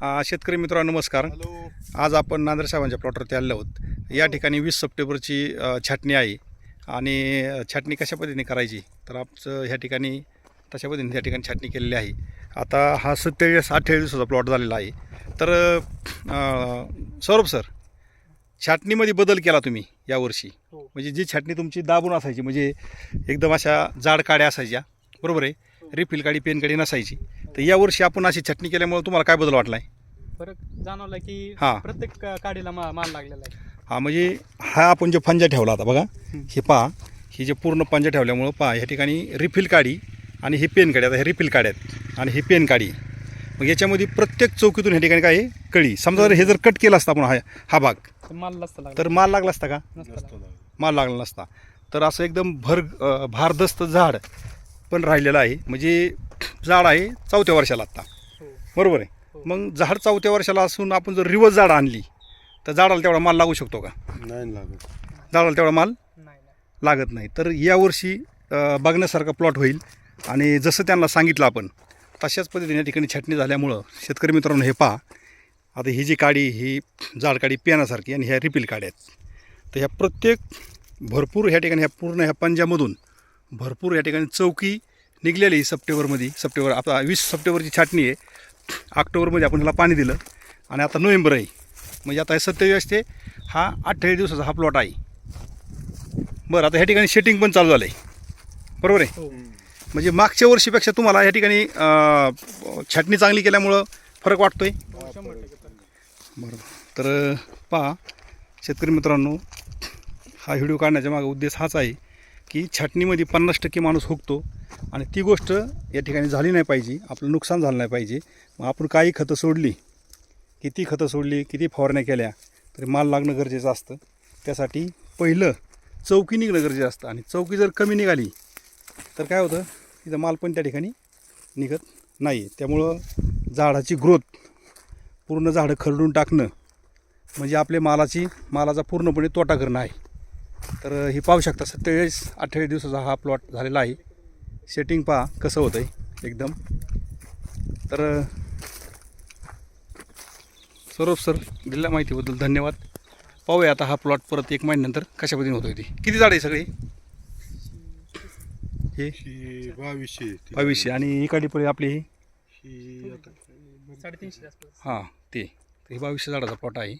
शेतकरी मित्रांनो नमस्कार. आज आपण नांदर साहेबांच्या प्लॉटवरती आलेलो आहोत. या ठिकाणी वीस सप्टेंबरची छाटणी आहे. आणि छाटणी कशा पद्धतीने करायची? तर आमचं ह्या ठिकाणी तशा पद्धतीने त्या ठिकाणी छाटणी केलेली आहे. आता हा सत्तेचाळीस अठ्ठेचाळीस दिवसाचा प्लॉट झालेला आहे. तर सौरभ सर छाटणीमध्ये बदल केला तुम्ही यावर्षी. हो. म्हणजे जी छाटणी तुमची दाबून असायची म्हणजे एकदम अशा जाड काड्या असायच्या. बरोबर आहे? रिफिल काडी पेन काडी नसायची. तर यावर्षी आपण अशी छाटणी केल्यामुळे तुम्हाला काय बदल वाटला आहे फरक जाणवला की हा. प्रत्येक का- काडीला मा- माल लागलेला आहे. हा म्हणजे हा आपण जो पंजा ठेवला आता बघा हं. पहा ही जे पूर्ण पंजा ठेवल्यामुळं पहा ह्या ठिकाणी रिफिल काडी आणि हे पेन काडी आता हे रिफिल काड्या आहेत आणि हे पेन काडी. मग याच्यामध्ये प्रत्येक चौकीतून ह्या ठिकाणी काय आहे? कळी. समजा जर हे जर कट केला असता आपण हा हा भाग तर माल नसतं लागला. तर माल लागला असता का? नसतं नसतो लागला. माल लागला नसता. तर असं एकदम भर अ, भारदस्त झाड पण राहिलेलं आहे. म्हणजे झाड आहे चौथ्या वर्षाला आत्ता हो. बरोबर आहे? हो. मग झाड चौथ्या वर्षाला असून आपण जर रिवर्स झाड आणली तर झाडाला तेवढा माल लागू शकतो का? नाही लागत. झाडाला तेवढा माल. लागत नाही. तर यावर्षी बघण्यासारखा प्लॉट होईल. आणि जसं त्यांना सांगितलं आपण तशाच पद्धतीने या ठिकाणी छाटणी झाल्यामुळं शेतकरी मित्रांनो हे पहा. आता ही जी काडी ही जाड काडी पेनासारखी आणि ह्या रिपील काड्या आहेत. तर ह्या प्रत्येक भरपूर ह्या ठिकाणी ह्या पूर्ण ह्या पंजामधून भरपूर या ठिकाणी चौकी निघलेली आहे सप्टेंबरमध्ये. सप्टेंबर आता वीस सप्टेंबरची छाटणी आहे. ऑक्टोबरमध्ये आपण ह्याला पाणी दिलं आणि आता नोव्हेंबर आहे. म्हणजे आता हे सत्तेचाळीस ते हा अठ्ठेचाळीस दिवसाचा हा प्लॉट आहे. बरं आता ह्या ठिकाणी शेटिंग पण चालू झालं आहे बरोबर आहे? हो. म्हणजे मागच्या वर्षीपेक्षा तुम्हाला ह्या ठिकाणी छाटणी चांगली केल्यामुळं फरक वाटतोय? हो, फरक. बरोबर तर पहा शेतकरी मित्रांनो हा व्हिडिओ काढण्याच्या मागे उद्देश हाच आहे की छाटणीमध्ये पन्नास टक्के माणूस हुकतो. आणि ती गोष्ट या ठिकाणी झाली नाही पाहिजे आपलं नुकसान झालं नाही पाहिजे. मग आपण काही खतं सोडली किती खतं सोडली किती फवारण्या केल्या तरी माल लागणं गरजेचं असतं. त्यासाठी पहिलं चौकी निघणं गरजेचं असतं आणि चौकी जर कमी निघाली तर काय होतं? तिथं माल पण त्या ठिकाणी निघत नाही त्यामुळं झाडाची ग्रोथ पूर्ण झाडं खरडून टाकणं म्हणजे आपल्या मालाची मालाचा पूर्णपणे तोटा करणं आहे. तर हे पाहू शकता सत्तेचाळीस अठ्ठावीस दिवसाचा हा प्लॉट झालेला आहे. सेटिंग पहा कसं होतं आहे एकदम. तर सौरभ सर दिलेल्या माहितीबद्दल धन्यवाद. पाहूया आता हा प्लॉट परत एक महिन्यानंतर कशा पद्धतीने होतोय ते. किती झाड आहे सगळी? हे? ही बावीसशे. बावीसशे. आणि इकडली पळी आपली ही? ही आता. साडेतीनशे हां ते. तर हे बावीसशे झाडाचा प्लॉट आहे.